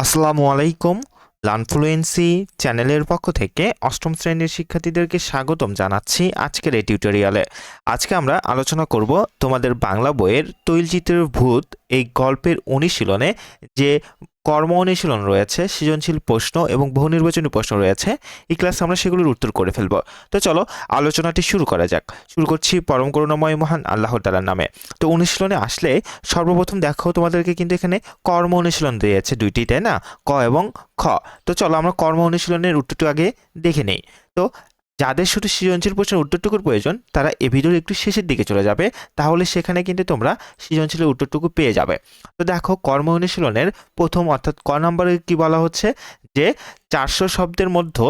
আসসালামু আলাইকুম লানফ্লুয়েন্সি চ্যানেলের পক্ষ থেকে অষ্টম শ্রেণির শিক্ষার্থীদেরকে স্বাগতম জানাচ্ছি আজকের এই টিউটোরিয়ালে। আজকে আমরা আলোচনা করব তোমাদের বাংলা বইয়ের তৈলচিত্রের ভূত এই গল্পের অনুশীলনে যে কর্ম অনুশীলন রয়েছে, সৃজনশীল প্রশ্ন এবং বহু নির্বাচনী প্রশ্ন রয়েছে। এই ক্লাসে আমরা সেগুলোর উত্তর করে ফেলব। তো চলো, আলোচনাটি শুরু করা যাক। শুরু করছি পরম করুণাময় মহান আল্লাহ তালার নামে। তো অনুশীলনে আসলে সর্বপ্রথম দেখো তোমাদেরকে কিন্তু এখানে কর্ম অনুশীলন দিয়েছে দুইটি, তাই না? ক এবং খ। তো চলো, আমরা কর্ম অনুশীলনের উত্তরটু আগে দেখে নেই। তো যাদের শুধু সৃজনশীল প্রশ্নের উত্তরটুকুর প্রয়োজন, তারা এ ভিডিওর একটু শেষের দিকে চলে যাবে। তাহলে সেখানে কিন্তু তোমরা সৃজনশীলের উত্তরটুকু পেয়ে যাবে। তো দেখো, কর্ম অনুশীলনের প্রথম অর্থাৎ ক নম্বরে কি বলা হচ্ছে? যে চারশো শব্দের মধ্যে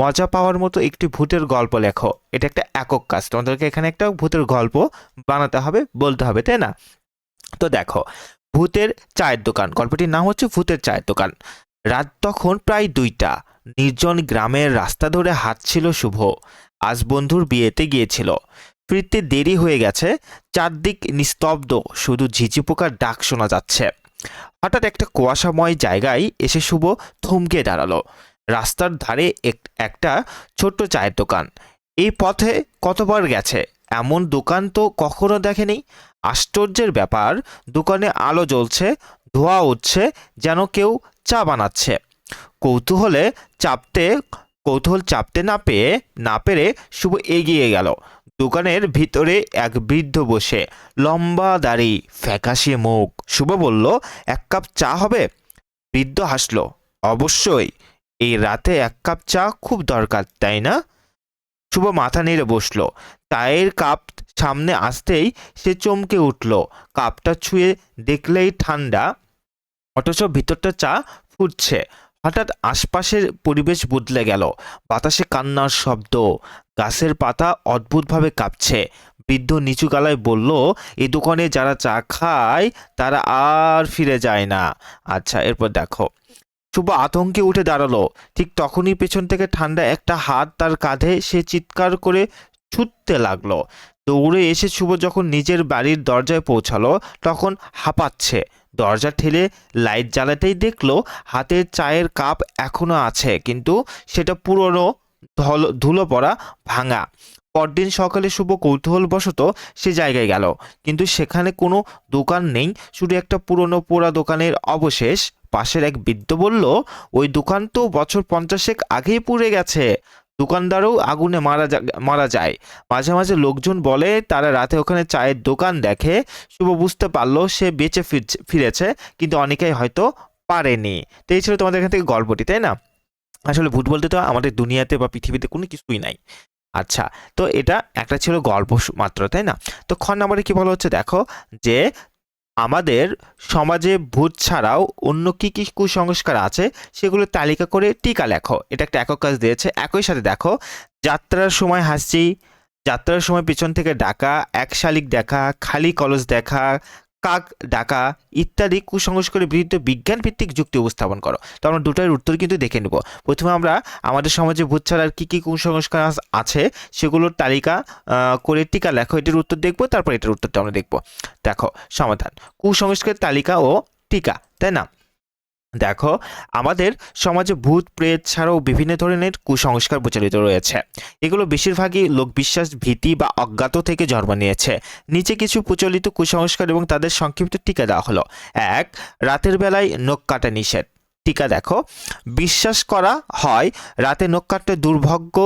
মজা পাওয়ার মতো একটি ভূতের গল্প লেখো। এটা একটা একক কাজ। তোমাদেরকে এখানে একটা ভূতের গল্প বানাতে হবে, বলতে হবে, তাই না? তো দেখো, ভূতের চায়ের দোকান। গল্পটির নাম হচ্ছে ভূতের চায়ের দোকান। রাত তখন প্রায় দুইটা। নির্জন গ্রামের রাস্তা ধরে হাঁটছিল শুভ। আজ বন্ধুর বিয়েতে গিয়েছিল। ফিরতে দেরি হয়ে গেছে, চারদিক নিস্তব্ধ, শুধু ঝিঝি পোকার ডাক শোনা যাচ্ছে। হঠাৎ একটা কুয়াশাময় জায়গায় এসে শুভ থমকে দাঁড়াল। রাস্তার ধারে এক- একটা ছোট্ট চায়ের দোকান। এই পথে কতবার গেছে? এমন দোকান তো কখনো দেখেনি। আশ্চর্যের ব্যাপার, দোকানে আলো জ্বলছে, ধোয়া উঠছে, যেন কেউ চা বানাচ্ছে। কৌতূহলে চাপতে, কৌতূহল চাপতে না পেয়ে, না পেরে শুভ এগিয়ে গেল। দোকানের ভিতরে এক বৃদ্ধ বসে, লম্বা দাড়ি, ফ্যাকাশে মুখ। শুভ বলল, এক কাপ চা হবে? বৃদ্ধ হাসলো, অবশ্যই। এই রাতে এক কাপ চা খুব দরকার, তাই না? শুভ মাথা নেড়ে বসল। চায়ের কাপ সামনে আসতেই সে চমকে উঠল। কাপটা ছুঁয়ে দেখলেই ঠান্ডা, অথচ ভিতরটা চা ফুটছে। হঠাৎ আশপাশের পরিবেশ বদলে গেল। বাতাসে কান্নার শব্দ। গাছের পাতা অদ্ভুতভাবে কাঁপছে। বৃদ্ধ নিচু গলায় বলল এই দোকানে যারা চা খায়, তারা আর ফিরে যায় না। আচ্ছা এরপর দেখো। শুভ আতঙ্কে উঠে দাঁড়াল। ঠিক তখনই পেছন থেকে ঠান্ডা একটা হাত তার কাঁধে সে চিৎকার করে ছুটতে লাগল। দৌড়ে এসে শুভ যখন নিজের বাড়ির দরজায় পৌঁছালো, তখন হাঁপাচ্ছে। দরজা ঠেলে লাইট জ্বালাতেই দেখল হাতের চায়ের কাপ এখনও আছে, কিন্তু সেটা পুরনো ধুলো পড়া, ভাঙা। পরদিন সকালে শুভ কৌতূহলবশত সে জায়গায় গেল, কিন্তু সেখানে কোনো দোকান নেই, শুধু একটা পুরনো পোড়া দোকানের অবশেষ। পাশের এক বৃদ্ধ বলল, ওই দোকান তো বছর পঞ্চাশেক আগেই পুড়ে গেছে। দোকানদারও আগুনে মারা যা মারা যায়। মাঝে মাঝে লোকজন বলে, তারা রাতে ওখানে চায়ের দোকান দেখে। শুভ বুঝতে পারল, সে বেঁচে ফিরছে কিন্তু অনেকেই হয়তো পারেনি। তো এই ছিল তোমাদের এখান থেকে গল্পটি, তাই না? আসলে ভূত বলতে তো আমাদের দুনিয়াতে বা পৃথিবীতে কোনো কিছুই নাই। আচ্ছা তো এটা একটা ছিল গল্প মাত্র, তাই না? তো খ নম্বরে কি বলা হচ্ছে? দেখো যে আমাদের সমাজে ভূত ছাড়াও অন্য কী কী কুসংস্কার আছে, সেগুলো তালিকা করে টিকা লেখো। এটা একটা একক কাজ দিয়েছে। একই সাথে দেখো, যাত্রার সময় হাসছি, যাত্রার সময় পিছন থেকে ডাকা, এক শালিক দেখা, খালি কলস দেখা কাক, ডাকা ইত্যাদি কুসংস্কারের বিরুদ্ধে বিজ্ঞানভিত্তিক যুক্তি উপস্থাপন করো। তো আমরা দুটোর উত্তর কিন্তু দেখে নেব। প্রথমে আমরা আমাদের সমাজে ভূত ছাড়ার কী কী কুসংস্কার আছে সেগুলোর তালিকা করে টিকা লেখো, এটির উত্তর দেখব, তারপর এটার উত্তরটা আমরা দেখব। দেখো, সমাধান। কুসংস্কারের তালিকা ও টিকা, তাই না? দেখো, আমাদের সমাজে ভূত, প্রেত ছাড়াও বিভিন্ন ধরনের কুসংস্কার প্রচলিত রয়েছে। এগুলো বেশিরভাগই লোকবিশ্বাস ভীতি বা অজ্ঞাত থেকে জন্ম নিয়েছে। নিচে কিছু প্রচলিত কুসংস্কার এবং তাদের সংক্ষিপ্ত টিকা দেওয়া হলো। এক, রাতের বেলায় নখ কাটা নিষেধ। টিকা দেখো। বিশ্বাস করা হয় রাতে কাটলে দুর্ভাগ্য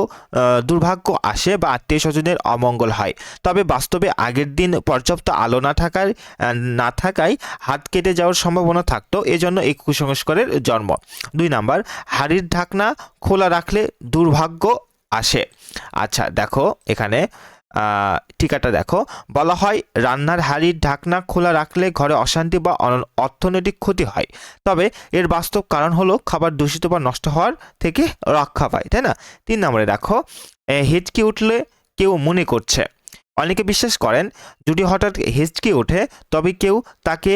দুর্ভাগ্য আসে বা আত্মীয় স্বজনের অমঙ্গল হয়। তবে বাস্তবে আগের দিন পর্যাপ্ত আলো না আহ, না থাকায় হাত কেটে যাওয়ার সম্ভাবনা থাকতো এজন্য এই কুসংস্কারের জন্ম। দুই নাম্বার হাড়ির ঢাকনা খোলা রাখলে দুর্ভাগ্য আসে। আচ্ছা দেখো এখানে টিকাটা দেখো। বলা হয়, রান্নার হাড়ির ঢাকনা খোলা রাখলে ঘরে অশান্তি বা অর্থনৈতিক ক্ষতি হয়। তবে এর বাস্তব কারণ হলো, খাবার দূষিত বা নষ্ট হওয়ার থেকে রক্ষা পায়, তাই না? তিন নম্বরে দেখো হেঁচকি উঠলে কেউ মনে করছে। অনেকে বিশ্বাস করেন, যদি হঠাৎ হেঁচকি ওঠে, তবে কেউ তাকে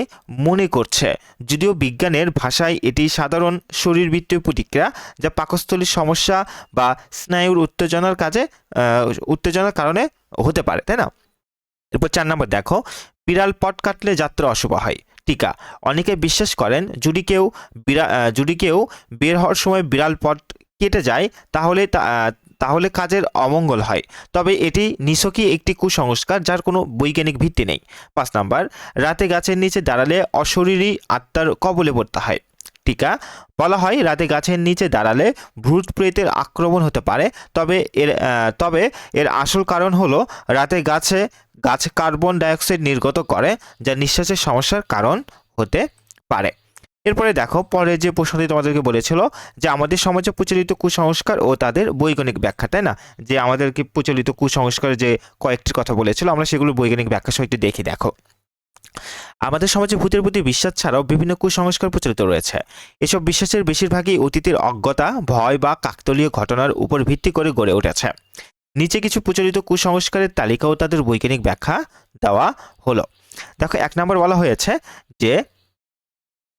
মনে করছে। যদিও বিজ্ঞানের ভাষায় এটি সাধারণ শরীরবৃত্তীয় প্রতিক্রিয়া, যা পাকস্থলীর সমস্যা বা স্নায়ুর উত্তেজনার কাজে উত্তেজনার কারণে হতে পারে, তাই না? এরপর চার নম্বর, দেখো, বিড়াল পট কাটলে যাত্রা অশুভ হয়। টিকা, অনেকে বিশ্বাস করেন যদি কেউ বিড়া যদি কেউ বের হওয়ার সময় বিড়াল পট কেটে যায়, তাহলে তাহলে কাজের অমঙ্গল হয়। তবে এটি নিছকই একটি কুসংস্কার যার কোনো বৈজ্ঞানিক ভিত্তি নেই। পাঁচ নাম্বার, রাতে গাছের নিচে দাঁড়ালে অশরীরী আত্মার কবলে পড়তে হয়। টিকা। বলা হয়, রাতে গাছের নিচে দাঁড়ালে ভূত প্রেতের আক্রমণ হতে পারে। তবে এর তবে এর আসল কারণ হলো, রাতে গাছে, গাছ কার্বন ডাইঅক্সাইড নির্গত করে, যা নিঃশ্বাসের সমস্যার কারণ হতে পারে। এরপরে দেখো, পরে যে প্রশ্নটি তোমাদেরকে বলেছিল যে আমাদের সমাজে প্রচলিত কুসংস্কার ও তাদের বৈজ্ঞানিক ব্যাখ্যা, তাই না? যে আমাদেরকে প্রচলিত কুসংস্কার যে কয়েকটি কথা বলেছিল, আমরা সেগুলো বৈজ্ঞানিক ব্যাখ্যা সহ একটু দেখি দেখো। আমাদের সমাজে ভূতের প্রতি বিশ্বাস ছাড়াও বিভিন্ন কুসংস্কার প্রচলিত রয়েছে। এসব বিশ্বাসের বেশিরভাগই অতীতের অজ্ঞতা, ভয় বা কাকতলীয় ঘটনার উপর ভিত্তি করে গড়ে উঠেছে। নিচে কিছু প্রচলিত কুসংস্কারের তালিকাও তাদের বৈজ্ঞানিক ব্যাখ্যা দেওয়া হলো। দেখো, এক নম্বর বলা হয়েছে যে,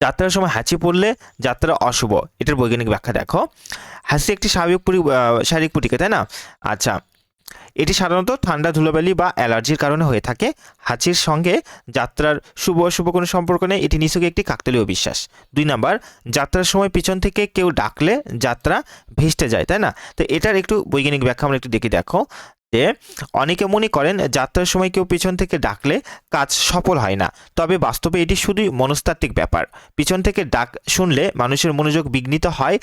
যাত্রার সময় হাঁচি পড়লে যাত্রা অশুভ। এটার বৈজ্ঞানিক ব্যাখ্যা দেখো। হাসি একটি স্বাভাবিক শারীরিক প্রতিক্রিয়া, তাই না? আচ্ছা এটি সাধারণত ঠান্ডা, ধুলোবালি বা অ্যালার্জির কারণে হয়ে থাকে। হাঁচির সঙ্গে যাত্রার শুভ অশুভ কোনো সম্পর্ক নেই। এটি নিছক একটি কাকতালীয় বিশ্বাস। দুই নাম্বার, যাত্রার সময় পিছন থেকে কেউ ডাকলে যাত্রা ভেস্তে যায়, তাই না? তো এটার একটু বৈজ্ঞানিক ব্যাখ্যা আমরা একটু দেখি দেখো। যে অনেকে মনে করেন যাত্রার সময় কেউ পিছন থেকে ডাকলে কাজ সফল হয় না। তবে বাস্তবে এটি শুধুই মনস্তাত্ত্বিক ব্যাপার। পিছন থেকে ডাক শুনলে মানুষের মনোযোগ বিঘ্নিত হয়,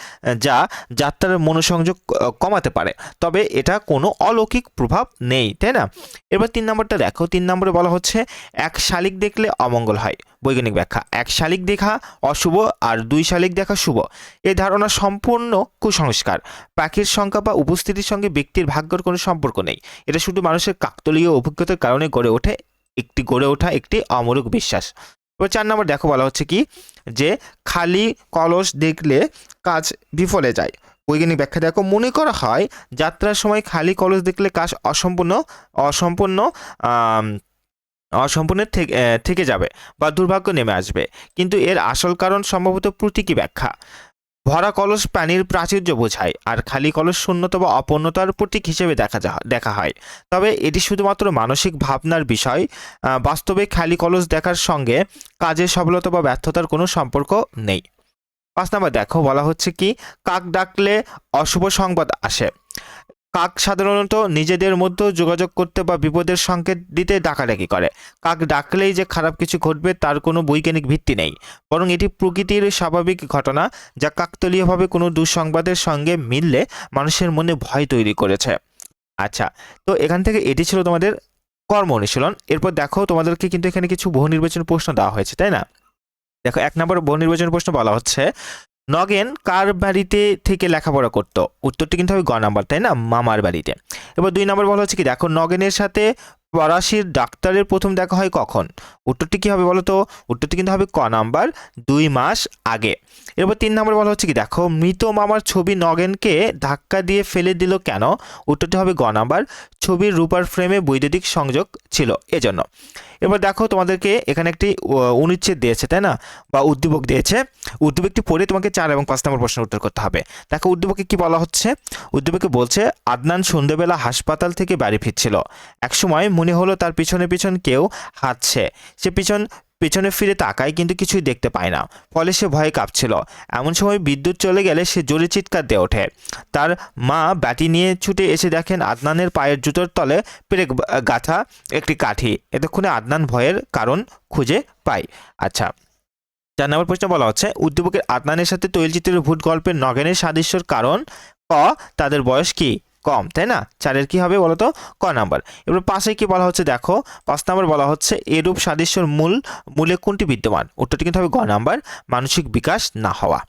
যা যাত্রার মনোসংযোগ কমাতে পারে। তবে এটা কোনো অলৌকিক প্রভাব নেই, তাই না? এবার তিন নম্বরটা দেখো। তিন নম্বরে বলা হচ্ছে, এক শালিক দেখলে অমঙ্গল হয়। বৈজ্ঞানিক ব্যাখ্যা, এক শালিক দেখা অশুভ আর দুই শালিক দেখা শুভ। এই ধারণা সম্পূর্ণ কুসংস্কার। পাখির সংখ্যা বা উপস্থিতির সঙ্গে ব্যক্তির ভাগ্যের কোনো সম্পর্ক নেই। এটা শুধু মানুষের কাকতলীয় অভিজ্ঞতার কারণে গড়ে ওঠে, একটি গড়ে ওঠা একটি অমূলক বিশ্বাস। এবার চার নম্বর দেখো বলা হচ্ছে কি? যে খালি কলস দেখলে কাজ বিফলে যায়। বৈজ্ঞানিক ব্যাখ্যা দেখো, মনে করা হয় যাত্রার সময় খালি কলস দেখলে কাজ অসম্পূর্ণ অসম্পূর্ণ অসম্পূর্ণ থেকে যাবে বা দুর্ভাগ্য নেমে আসবে। কিন্তু এর আসল কারণ সম্ভবত প্রতীকী ব্যাখ্যা। ভরা কলস প্রাণীর প্রাচুর্য বোঝায়, আর খালি কলস শূন্যতা বা অপূর্ণতার প্রতীক হিসেবে দেখা যা দেখা হয়। তবে এটি শুধুমাত্র মানসিক ভাবনার বিষয় বাস্তবে খালি কলস দেখার সঙ্গে কাজের সফলতা বা ব্যর্থতার কোনো সম্পর্ক নেই। পাঁচ নাম্বার দেখো, বলা হচ্ছে কি, কাক ডাকলে অশুভ সংবাদ আসে। কাক সাধারণত নিজেদের মধ্যে যোগাযোগ করতে বা বিপদের সংকেত দিতে ডাকাডাকি করে। কাক ডাকলেই যে খারাপ কিছু ঘটবে তার কোনো বৈজ্ঞানিক ভিত্তি নেই। বরং এটি প্রকৃতির স্বাভাবিক ঘটনা যা কাকতলীয়ভাবে কোনো দুঃসংবাদের সঙ্গে মিললে মানুষের মনে ভয় তৈরি করেছে। আচ্ছা তো এখান থেকে এটি ছিল তোমাদের কর্ম অনুশীলন। এরপর দেখো তোমাদেরকে কিন্তু এখানে কিছু বহু নির্বাচন প্রশ্ন দেওয়া হয়েছে, তাই না? দেখো, এক নম্বর বহু নির্বাচন প্রশ্ন বলা হচ্ছে নগেন কার বাড়িতে থেকে লেখাপড়া করতো? উত্তরটি কিন্তু হবে গ নাম্বার, তাই না? মামার বাড়িতে। এবার দুই নাম্বার বলা হচ্ছে কি? দেখো, নগেনের সাথে ফরাসির ডাক্তারের প্রথম দেখা হয় কখন? উত্তরটি কী হবে বলো তো উত্তরটি কিন্তু হবে ক নাম্বার, দুই মাস আগে। এরপর তিন নম্বর বলা হচ্ছে কি, দেখো, মৃত মামার ছবি নগেনকে ধাক্কা দিয়ে ফেলে দিল কেন? উত্তরটি হবে গ নাম্বার, ছবির রূপার ফ্রেমে বৈদ্যুতিক সংযোগ ছিল এজন্য। এবার দেখো তোমাদেরকে এখানে একটি অনুচ্ছেদ দিয়েছে, তাই না? বা উদ্দীপক দিয়েছে। উদ্দীপকটি পড়ে তোমাকে চার এবং পাঁচ নম্বর প্রশ্নের উত্তর করতে হবে। দেখো উদ্দীপকে কি বলা হচ্ছে? উদ্দীপকে বলছে, আদনান সন্ধ্যেবেলা হাসপাতাল থেকে বাড়ি ফিরছিল। একসময় মনে হলো তার পিছনে পিছন কেউ হাঁটছে। সে পিছন, পেছনে ফিরে তাকায় কিন্তু কিছুই দেখতে পায় না। ফলে সে ভয়ে কাঁপছিল। এমন সময় বিদ্যুৎ চলে গেলে সে জোরে চিৎকার দিয়ে ওঠে। তার মা ব্যাটি নিয়ে ছুটে এসে দেখেন আদনানের পায়ের জুতোর তলে পেরেক গাঁথা একটি কাঠি। এতক্ষণে আদনান ভয়ের কারণ খুঁজে পায়। আচ্ছা চার নম্বর প্রশ্ন বলা হচ্ছে, উদ্দীপকের আদনানের সাথে তৈলচিত্রের ভূত গল্পের নগেনের সাদৃশ্যর কারণ ক? তাদের বয়স কি? কম, তাই না? চারের কি হবে বলতো? ক নাম্বার। এবার পাশে কি বলা হচ্ছে? দেখো, পাঁচ নাম্বার বলা হচ্ছে, এরূপ সাদৃশ্যর মূল, মূলে কোনটি বিদ্যমান? উত্তরটি কিন্তু হবে গ নাম্বার, মানসিক বিকাশ না হওয়া।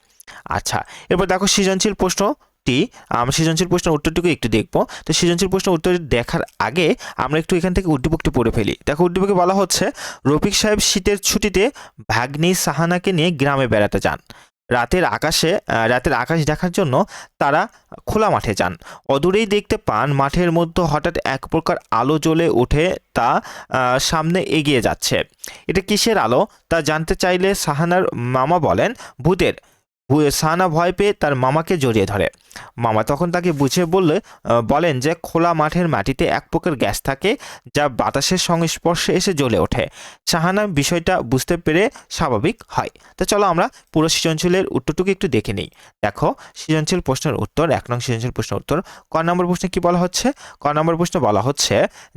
আচ্ছা এরপর দেখো সৃজনশীল প্রশ্নটি, আমরা সৃজনশীল প্রশ্নের উত্তরটুকু একটু দেখব। তো সৃজনশীল প্রশ্নের উত্তর দেখার আগে আমরা একটু এখান থেকে উদ্দীপকটি পড়ে ফেলি। দেখো, উদ্দীপকে বলা হচ্ছে, রফিক সাহেব শীতের ছুটিতে ভাগ্নি সাহানাকে নিয়ে গ্রামে বেড়াতে যান। রাতের আকাশে রাতের আকাশ দেখার জন্য তারা খোলা মাঠে যান। অদূরেই দেখতে পান, মাঠের মধ্যে হঠাৎ এক প্রকার আলো জ্বলে উঠে তা সামনে এগিয়ে যাচ্ছে। এটা কিসের আলো? তা জানতে চাইলে সাহানার মামা বলেন, ভূতের। সাহানা ভয় পেয়ে তার মামাকে জড়িয়ে ধরে। মামা তখন তাকে বুঝিয়ে বললে বলেন যে খোলা মাঠের মাটিতে এক প্রকার গ্যাস থাকে যা বাতাসের সংস্পর্শে এসে জ্বলে ওঠে। সাহানা বিষয়টা বুঝতে পেরে স্বাভাবিক হয়। তো চলো আমরা পুরো সৃজনশীলের উত্তরটুকু একটু দেখে নিই। দেখো, সৃজনশীল প্রশ্নের উত্তর, এক নং সৃজনশীল প্রশ্নের উত্তর। ক নম্বর প্রশ্নে কি বলা হচ্ছে? ক নম্বর প্রশ্নে বলা হচ্ছে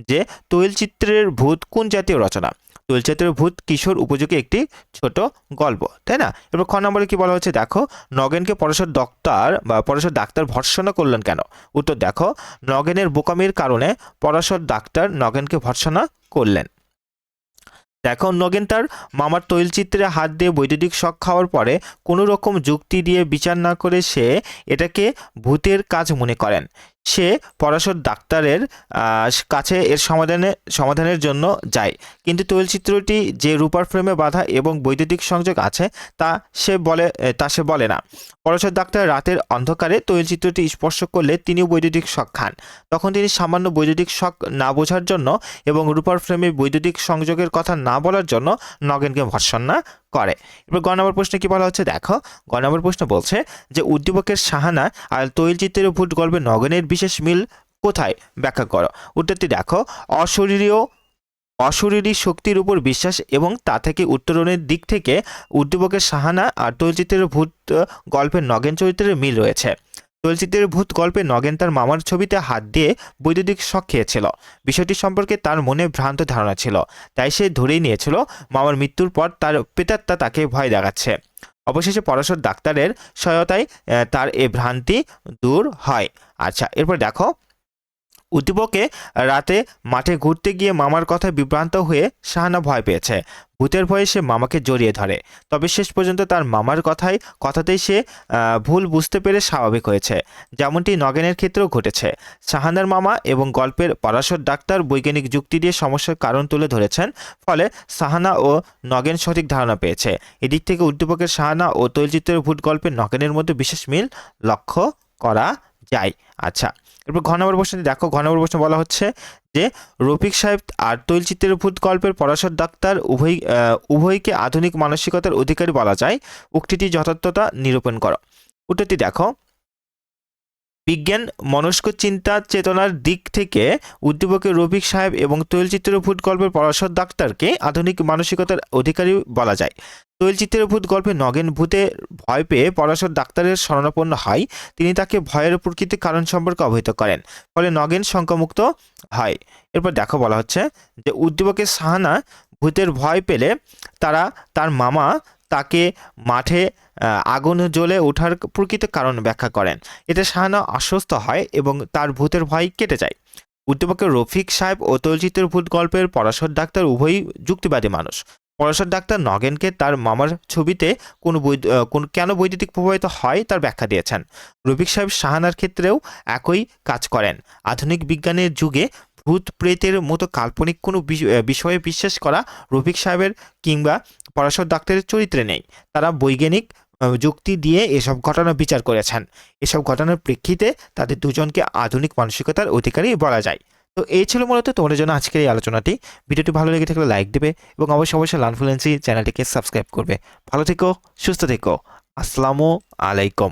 যে তৈলচিত্রের ভূত কোন জাতীয় রচনা? তৈলচিত্রের ভূত কিশোর উপযোগী একটি ছোট গল্প, তাই না? এবার খ নম্বরে কি বলা হচ্ছে? দেখো নগেনকে পরশর ডক্টর বা পরশর ডাক্তার ভর্সনা করলেন কেন? উত্তর দেখো, নগেনের বোকামির কারণে পরাশর ডাক্তার নগেনকে ভর্সনা করলেন। দেখো, নগেন তার মামার তৈলচিত্রে হাত দিয়ে বৈদ্যুতিক শখ খাওয়ার পরে কোনো রকম যুক্তি দিয়ে বিচার না করে সে এটাকে ভূতের কাজ মনে করেন। সে পরাশর ডাক্তারের কাছে এর সমাধানে, সমাধানের জন্য যায়। কিন্তু তৈলচিত্রটি যে রূপার ফ্রেমে বাঁধা এবং বৈদ্যুতিক সংযোগ আছে, তা সে বলে তা সে বলে না। পরাশর ডাক্তার রাতের অন্ধকারে তৈলচিত্রটি স্পর্শ করলে তিনিও বৈদ্যুতিক শখ খান। তখন তিনি সামান্য বৈদ্যুতিক শখ না বোঝার জন্য এবং রূপার ফ্রেমে বৈদ্যুতিক সংযোগের কথা না বলার জন্য নগেনকে ভর্সনা করে। এবার গ নম্বর প্রশ্নে কি বলা হচ্ছে? দেখো, গ নম্বর প্রশ্ন বলছে যে, উদ্দীপকের সাহানা আর তৈলচিত্রের ভূত গল্পে নগেনের বিশেষ মিল কোথায়? ব্যাখ্যা করো। উত্তরটি দেখো, অশরীরীয়, অশরীরী শক্তির উপর বিশ্বাস এবং তা থেকে উত্তরণের দিক থেকে উদ্দীপকের সাহানা আর তৈলচিত্রের ভূত গল্পের নগেন চরিত্রের মিল রয়েছে। তৈলচিত্রের ভূত গল্পে নগেন তার মামার ছবিতে হাত দিয়ে বৈদ্যুতিক শখ খেয়েছিল। বিষয়টি সম্পর্কে তার মনে ভ্রান্ত ধারণা ছিল, তাই সে ধরেই নিয়েছিল, মামার মৃত্যুর পর তার পিতাত্তা তাকে ভয় দেখাচ্ছে। অবশেষে পরাশর ডাক্তারের সহায়তায় তার এ ভ্রান্তি দূর হয়। আচ্ছা এরপর দেখো। উদ্দীপকে রাতে মাঠে ঘুরতে গিয়ে মামার কথায় বিভ্রান্ত হয়ে শাহানা ভয় পেয়েছে। ভূতের ভয়ে সে মামাকে জড়িয়ে ধরে। তবে শেষ পর্যন্ত তার মামার কথায়, কথাতেই সে ভুল বুঝতে পেরে স্বাভাবিক হয়েছে। যেমনটি নগেনের ক্ষেত্রেও ঘটেছে। শাহানার মামা এবং গল্পের পরাশর ডাক্তার বৈজ্ঞানিক যুক্তি দিয়ে সমস্যার কারণ তুলে ধরেছেন, ফলে সাহানা ও নগেন সঠিক ধারণা পেয়েছে। এদিক থেকে উদ্দীপকের সাহানা ও তৈলচিত্রের ভূত গল্পের নগেনের মধ্যে বিশেষ মিল লক্ষ্য করা যায়। আচ্ছা এরপর ঘ নম্বর প্রশ্নে দেখো, ঘ নম্বর প্রশ্নে বলা হচ্ছে যে, রফিক সাহেব আর তৈলচিত্রের ভূত গল্পের পরাশর ডাক্তার উভয় উভয়কে আধুনিক মানসিকতার অধিকারী বলা যায়। উক্তিটি যথার্থতা নিরূপণ করো। উত্তরটি দেখো, বিজ্ঞান মনস্ক চিন্তা চেতনার দিক থেকে উদ্দীপকের রফিক সাহেব এবং তৈলচিত্রের ভূত গল্পের পরাশর ডাক্তারকে আধুনিক মানসিকতার অধিকারী বলা যায়। তৈলচিত্রের ভূত গল্পে নগেন ভূতে ভয় পেয়ে পরাশর ডাক্তারের শরণাপন্ন হয়। তিনি তাকে ভয়ের প্রকৃতির কারণ সম্পর্কে অবহিত করেন, ফলে নগেন শঙ্কামুক্ত হয়। এরপর দেখো বলা হচ্ছে যে, উদ্দীপকের সাহানা ভূতের ভয় পেলে তারা, তার মামা তাকে মাঠে আগুন জ্বলে ওঠার প্রকৃত কারণ ব্যাখ্যা করেন। এতে শাহানা আশ্বস্ত হয় এবং তার ভূতের ভয় কেটে যায়। উদ্দীপকের রফিক সাহেব ও তৈলচিত্রের ভূত গল্পের পরাশর ডাক্তার উভয়ই যুক্তিবাদী মানুষ। পরাশর ডাক্তার নগেনকে তার মামার ছবিতে কোন কোন, কেন বৈদ্যুতিক প্রভাবিত হয় তার ব্যাখ্যা দিয়েছেন। রফিক সাহেব শাহানার ক্ষেত্রেও একই কাজ করেন। আধুনিক বিজ্ঞানের যুগে ভূত প্রেতের মতো কাল্পনিক কোনো বিষয়ে বিশ্বাস করা রফিক সাহেবের কিংবা পরাশর ডাক্তারের চরিত্রে নেই। তারা বৈজ্ঞানিক যুক্তি দিয়ে এসব ঘটনা বিচার করেছেন। এসব ঘটনার প্রেক্ষিতে তাদের দুজনকে আধুনিক মানসিকতার অধিকারী বলা যায়। তো এই ছিল মূলত তোমাদের জন্য আজকের এই আলোচনাটি। ভিডিওটি ভালো লেগে থাকলে লাইক দেবে এবং অবশ্যই অবশ্যই লানফ্লুয়েন্সি চ্যানেলটিকে সাবস্ক্রাইব করবে। ভালো থেকো, সুস্থ থেকো। আসসালামু আলাইকুম।